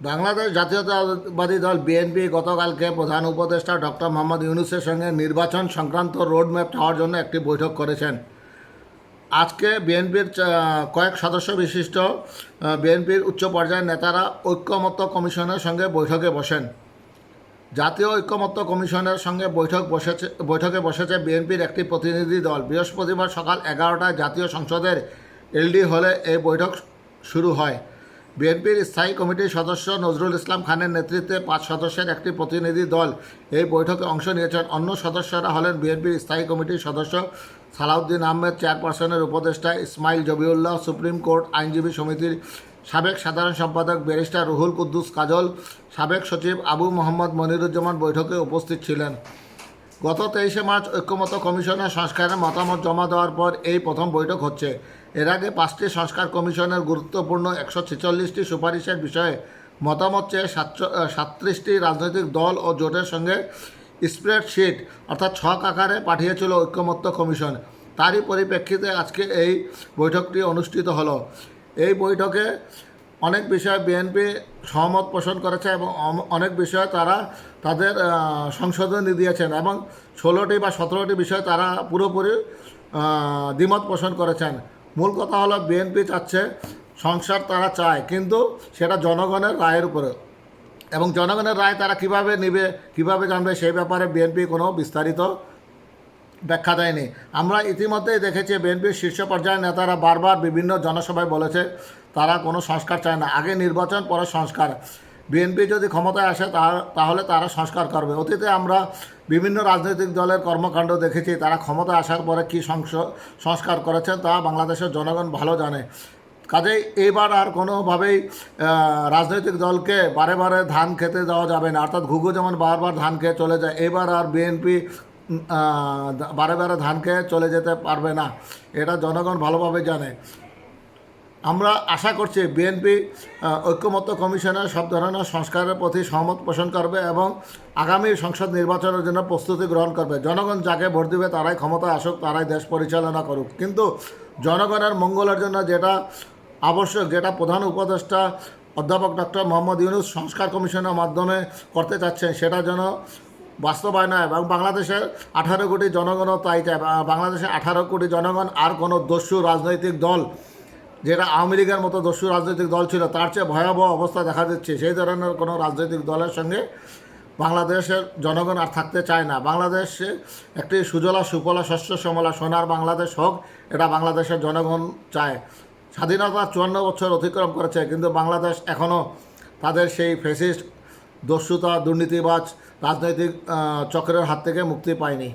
বাংলাদেশ জাতীয়তাবাদী দল বিএনপি গতকালকে প্রধান উপদেষ্টা ডক্টর মোহাম্মদ ইউনুসের সঙ্গে নির্বাচন সংক্রান্ত রোডম্যাপ পাওয়ার জন্য একটি বৈঠক করেছেন। আজকে বিএনপির কয়েক সদস্য বিশিষ্ট বিএনপির উচ্চ পর্যায়ের নেতারা ঐক্যমত্য কমিশনের সঙ্গে বৈঠকে বসেন। জাতীয় ঐক্যমত্য কমিশনের সঙ্গে বৈঠক বসেছে, বৈঠকে বসেছে বিএনপির একটি প্রতিনিধি দল। বৃহস্পতিবার সকাল এগারোটায় জাতীয় সংসদের এলডি হলে এই বৈঠক শুরু হয়। বিএনপির স্থায়ী কমিটির সদস্য নজরুল ইসলাম খানের নেতৃত্বে পাঁচ সদস্যের একটি প্রতিনিধি দল এই বৈঠকে অংশ নিয়েছেন। অন্য সদস্যরা হলেন বিএনপির স্থায়ী কমিটির সদস্য সালাউদ্দিন আহমেদ, চেয়ারপারসনের উপদেষ্টা ইসমাইল জবিউল্লাহ, সুপ্রিম কোর্ট আইনজীবী সমিতির সাবেক সাধারণ সম্পাদক ব্যারিস্টার রুহুল কুদ্দুস কাজল, সাবেক সচিব আবু মোহাম্মদ মনিরুজ্জামান বৈঠকে উপস্থিত ছিলেন। গত তেইশে মার্চ ঐক্যমত কমিশনের সংস্কারের মতামত জমা দেওয়ার পর এই প্রথম বৈঠক হচ্ছে। এর আগে পাঁচটি সংস্কার কমিশনের গুরুত্বপূর্ণ একশো ছেচল্লিশটি সুপারিশের বিষয়ে মতামত চেয়ে সাতত্রিশটি রাজনৈতিক দল ও জোটের সঙ্গে স্প্রেডশিট অর্থাৎ ছক আকারে পাঠিয়েছিল ঐক্যমত্য কমিশন। তারই পরিপ্রেক্ষিতে আজকে এই বৈঠকটি অনুষ্ঠিত হলো। এই বৈঠকে অনেক বিষয়ে বিএনপি সহমত পোষণ করেছে এবং অনেক বিষয়ে তারা তাদের সংশোধনী দিয়েছেন এবং ষোলোটি বা সতেরোটি বিষয়ে তারা পুরোপুরি দ্বিমত পোষণ করেছেন। মূল কথা হলো বিএনপি চাচ্ছে সংসার তারা চায়, কিন্তু সেটা জনগণের রায়ের উপরে। এবং জনগণের রায় তারা কীভাবে নেবে, কীভাবে জানবে সেই ব্যাপারে বিএনপি কোনো বিস্তারিত ব্যাখ্যা দেয়নি। আমরা ইতিমধ্যেই দেখেছি বিএনপির শীর্ষ পর্যায়ের নেতারা বারবার বিভিন্ন জনসভায় বলেছে, তারা কোনো সংস্কার চায় না। আগে নির্বাচন, পরে সংস্কার। বিএনপি যদি ক্ষমতায় আসে তাহলে তারা সংস্কার করবে। অতীতে আমরা বিভিন্ন রাজনৈতিক দলের কর্মকাণ্ড দেখেছি, তারা ক্ষমতায় আসার পরে কী সংস- সংস্কার করেছেন তা বাংলাদেশের জনগণ ভালো জানে। কাজেই এইবার আর কোনোভাবেই রাজনৈতিক দলকে বারে বারে ধান খেতে দেওয়া যাবে না। অর্থাৎ ঘুঘু যেমন বারবার ধান খেয়ে চলে যায় এবার আর বিএনপি বারে বারে ধান খেয়ে চলে যেতে পারবে না। এটা জনগণ ভালোভাবে জানে। আমরা আশা করছি বিএনপি ঐক্যমত্য কমিশনের সব ধরনের সংস্কারের প্রতি সহমত পোষণ করবে এবং আগামী সংসদ নির্বাচনের জন্য প্রস্তুতি গ্রহণ করবে। জনগণ যাকে ভোট দিবে তারাই ক্ষমতা আসুক, তারাই দেশ পরিচালনা করুক। কিন্তু জনগণের মঙ্গলের জন্য যেটা আবশ্যক, যেটা প্রধান উপদেষ্টা অধ্যাপক ডক্টর মোহাম্মদ ইউনুস সংস্কার কমিশনের মাধ্যমে করতে চাচ্ছেন, সেটা যেন বাস্তবায়ন হয় এবং বাংলাদেশের আঠারো কোটি জনগণও তাই চায়। বাংলাদেশের আঠারো কোটি জনগণ আর কোনো দস্যু রাজনৈতিক দল যেটা আওয়ামী লীগের মতো দস্যু রাজনৈতিক দল ছিল, তার চেয়ে ভয়াবহ অবস্থা দেখা দিচ্ছে। সেই ধরনের কোনো রাজনৈতিক দলের সঙ্গে বাংলাদেশের জনগণ আর থাকতে চায় না। বাংলাদেশে একটি সুজলা সুফলা শস্য, শ্যামলা, সোনার বাংলাদেশ হোক, এটা বাংলাদেশের জনগণ চায়। স্বাধীনতা চুয়ান্ন বছর অতিক্রম করেছে, কিন্তু বাংলাদেশ এখনও তাদের সেই ফেসিস্ট দস্যুতা দুর্নীতিবাজ রাজনৈতিক চক্রের হাত থেকে মুক্তি পায়নি।